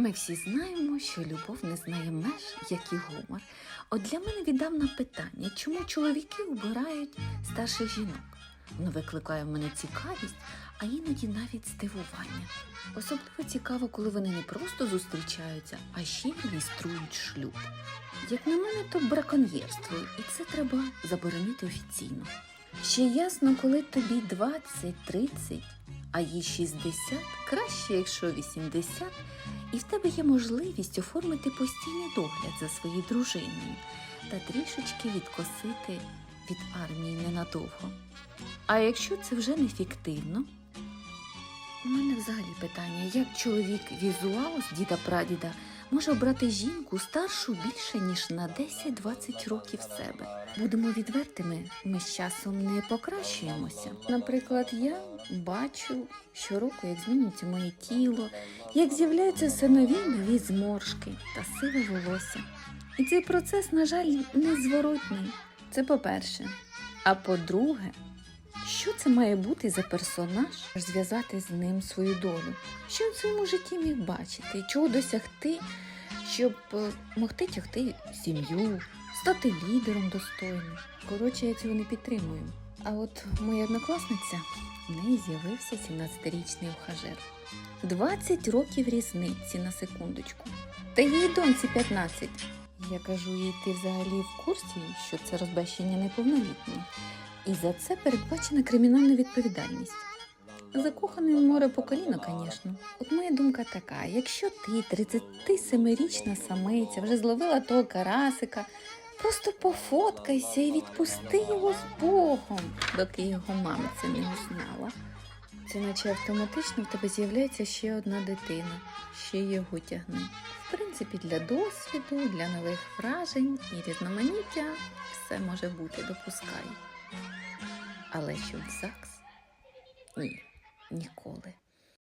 Ми всі знаємо, що любов не знає меж, як і гумор. От для мене віддавна питання, чому чоловіки обирають старших жінок? Воно викликає в мене цікавість, а іноді навіть здивування. Особливо цікаво, коли вони не просто зустрічаються, а ще й реєструють шлюб. Як на мене, то браконьєрство, і це треба заборонити офіційно. Ще ясно, коли тобі 20-30, а їй 60, краще, якщо 80, і в тебе є можливість оформити постійний догляд за своєю дружиною та трішечки відкосити від армії ненадовго. А якщо це вже не фіктивно, у мене взагалі питання, як чоловік візуал з діда прадіда може обрати жінку старшу більше, ніж на 10-20 років себе. Будемо відвертими, ми з часом не покращуємося. Наприклад, я бачу щороку, як змінюється моє тіло, як з'являються все нові нові зморшки та сиве волосся. І цей процес, на жаль, незворотний. Це по-перше. А по-друге, що це має бути за персонаж, зв'язати з ним свою долю? Що він в своєму житті міг бачити? Чого досягти, щоб е, могти тягти сім'ю, стати лідером достойним? Коротше, я цього не підтримую. А от моя однокласниця, в неї з'явився 17-річний ухажер. 20 років різниці на секундочку. Та їй доньці 15. Я кажу їй, ти взагалі в курсі, що це розбещення неповнолітніх? І за це передбачена кримінальна відповідальність. Закоханий в море по коліно, звісно. От моя думка така: якщо ти, 37-річна самиця, вже зловила того карасика, просто пофоткайся і відпусти його з Богом, доки його мама це не узнала. Це наче автоматично в тебе з'являється ще одна дитина, ще його тягни. В принципі, для досвіду, для нових вражень і різноманіття все може бути, допускаю. Але щоб ЗАГС? Ні, ніколи.